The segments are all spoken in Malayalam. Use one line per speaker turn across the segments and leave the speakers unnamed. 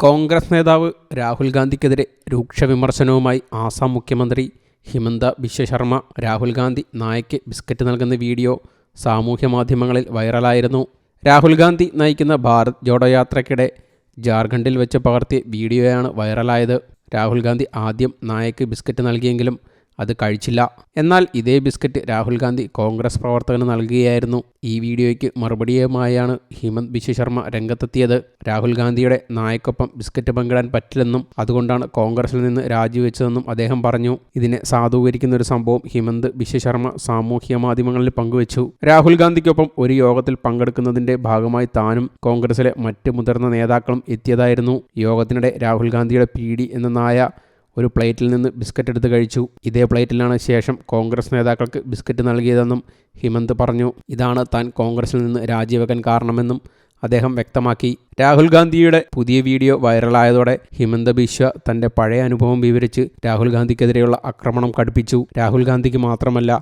കോൺഗ്രസ് നേതാവ് രാഹുൽ ഗാന്ധിക്കെതിരെ രൂക്ഷ വിമർശനവുമായി ആസാം മുഖ്യമന്ത്രി ഹിമന്ത ബിശ്വ ശർമ്മ രാഹുൽ ഗാന്ധി നായയ്ക്ക് ബിസ്ക്കറ്റ് നൽകുന്ന വീഡിയോ സാമൂഹ്യ മാധ്യമങ്ങളിൽ വൈറലായിരുന്നു. രാഹുൽ ഗാന്ധി നയിക്കുന്ന ഭാരത് ജോഡോ യാത്രയ്ക്കിടെ ജാർഖണ്ഡിൽ വെച്ച് പകർത്തിയ വീഡിയോയാണ് വൈറലായത്. രാഹുൽ ഗാന്ധി ആദ്യം നായയ്ക്ക് ബിസ്ക്കറ്റ് നൽകിയെങ്കിലും അത് കഴിച്ചില്ല. എന്നാൽ ഇതേ ബിസ്ക്കറ്റ് രാഹുൽ ഗാന്ധി കോൺഗ്രസ് പ്രവർത്തകന് നൽകുകയായിരുന്നു. ഈ വീഡിയോയ്ക്ക് മറുപടിയുമായാണ് ഹിമന്ത് ബിശ്വ ശർമ്മ രംഗത്തെത്തിയത്. രാഹുൽ ഗാന്ധിയുടെ നായക്കൊപ്പം ബിസ്ക്കറ്റ് പങ്കിടാൻ പറ്റില്ലെന്നും അതുകൊണ്ടാണ് കോൺഗ്രസിൽ നിന്ന് രാജിവെച്ചതെന്നും അദ്ദേഹം പറഞ്ഞു. ഇതിനെ സാധൂകരിക്കുന്ന ഒരു സംഭവം ഹിമന്ത് ബിശ്വ ശർമ്മ സാമൂഹ്യ മാധ്യമങ്ങളിൽ പങ്കുവച്ചു. രാഹുൽ ഗാന്ധിക്കൊപ്പം ഒരു യോഗത്തിൽ പങ്കെടുക്കുന്നതിന്റെ ഭാഗമായി താനും കോൺഗ്രസിലെ മറ്റ് മുതിർന്ന നേതാക്കളും എത്തിയതായിരുന്നു. യോഗത്തിനിടെ രാഹുൽ ഗാന്ധിയുടെ പി എന്ന നായ ഒരു പ്ലേറ്റിൽ നിന്ന് ബിസ്ക്കറ്റ് എടുത്ത് കഴിച്ചു. ഇതേ പ്ലേറ്റിലാണ് ശേഷം കോൺഗ്രസ് നേതാക്കൾക്ക് ബിസ്ക്കറ്റ് നൽകിയതെന്നും ഹിമന്ത് പറഞ്ഞു. ഇതാണ് താൻ കോൺഗ്രസിൽ നിന്ന് രാജിവെക്കാൻ കാരണമെന്നും അദ്ദേഹം വ്യക്തമാക്കി. രാഹുൽ ഗാന്ധിയുടെ പുതിയ വീഡിയോ വൈറലായതോടെ ഹിമന്ത ബിശ്വ തന്റെ പഴയ അനുഭവം വിവരിച്ച് രാഹുൽ ഗാന്ധിക്കെതിരെയുള്ള ആക്രമണം കടുപ്പിച്ചു. രാഹുൽ ഗാന്ധിക്ക് മാത്രമല്ല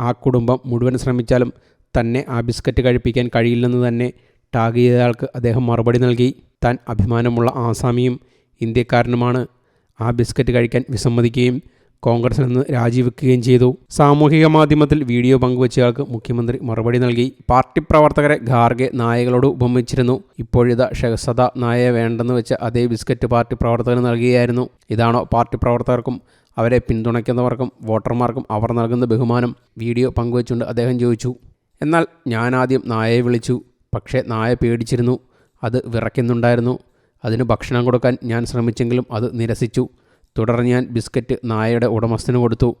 ആ കുടുംബം മുഴുവൻ ശ്രമിച്ചാലും തന്നെ ആ ബിസ്ക്കറ്റ് കഴിപ്പിക്കാൻ കഴിയില്ലെന്ന് തന്നെ ടാഗ് ചെയ്തയാൾക്ക് അദ്ദേഹം മറുപടി നൽകി. താൻ അഭിമാനമുള്ള ആസാമിയും ഇന്ത്യക്കാരനുമാണ്. ആ ബിസ്ക്കറ്റ് കഴിക്കാൻ വിസമ്മതിക്കുകയും കോൺഗ്രസിൽ നിന്ന് രാജിവെക്കുകയും ചെയ്തു. സാമൂഹിക മാധ്യമത്തിൽ വീഡിയോ പങ്കുവച്ചയാൾക്ക് മുഖ്യമന്ത്രി മറുപടി നൽകി. പാർട്ടി പ്രവർത്തകരെ ഖാർഗെ നായകളോട് ഉപമിച്ചിരുന്നു. ഇപ്പോഴിതാ ഷെഹസദ നായയെ വേണ്ടെന്ന് വെച്ച അതേ ബിസ്ക്കറ്റ് പാർട്ടി പ്രവർത്തകന് നൽകുകയായിരുന്നു ഇതാണോ പാർട്ടി പ്രവർത്തകർക്കും അവരെ പിന്തുണയ്ക്കുന്നവർക്കും വോട്ടർമാർക്കും അവർ നൽകുന്ന ബഹുമാനം? വീഡിയോ പങ്കുവച്ചുകൊണ്ട് അദ്ദേഹം ചോദിച്ചു. എന്നാൽ ഞാനാദ്യം നായയെ വിളിച്ചു. പക്ഷേ നായ പേടിച്ചിരുന്നു. അത് വിറയ്ക്കുന്നുണ്ടായിരുന്നു. അതിന് ഭക്ഷണം കൊടുക്കാൻ ഞാൻ ശ്രമിച്ചെങ്കിലും അത് നിരസിച്ചു. തുടർന്ന് ഞാൻ ബിസ്ക്കറ്റ് നായയുടെ ഉടമസ്ഥന് കൊടുത്തു.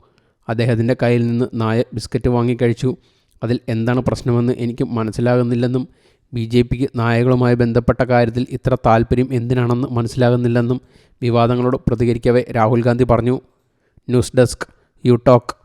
അദ്ദേഹത്തിന്റെ കയ്യിൽ നിന്ന് നായ ബിസ്ക്കറ്റ് വാങ്ങിക്കഴിച്ചു അതിൽ എന്താണ് പ്രശ്നമെന്ന് എനിക്ക് മനസ്സിലാകുന്നില്ലെന്നും ബി ജെ പിക്ക് നായകളുമായി ബന്ധപ്പെട്ട കാര്യത്തിൽ ഇത്ര താല്പര്യം എന്തിനാണെന്ന് മനസ്സിലാകുന്നില്ലെന്നും വിവാദങ്ങളോട് പ്രതികരിക്കവേ രാഹുൽ ഗാന്ധി പറഞ്ഞു. News desk you talk.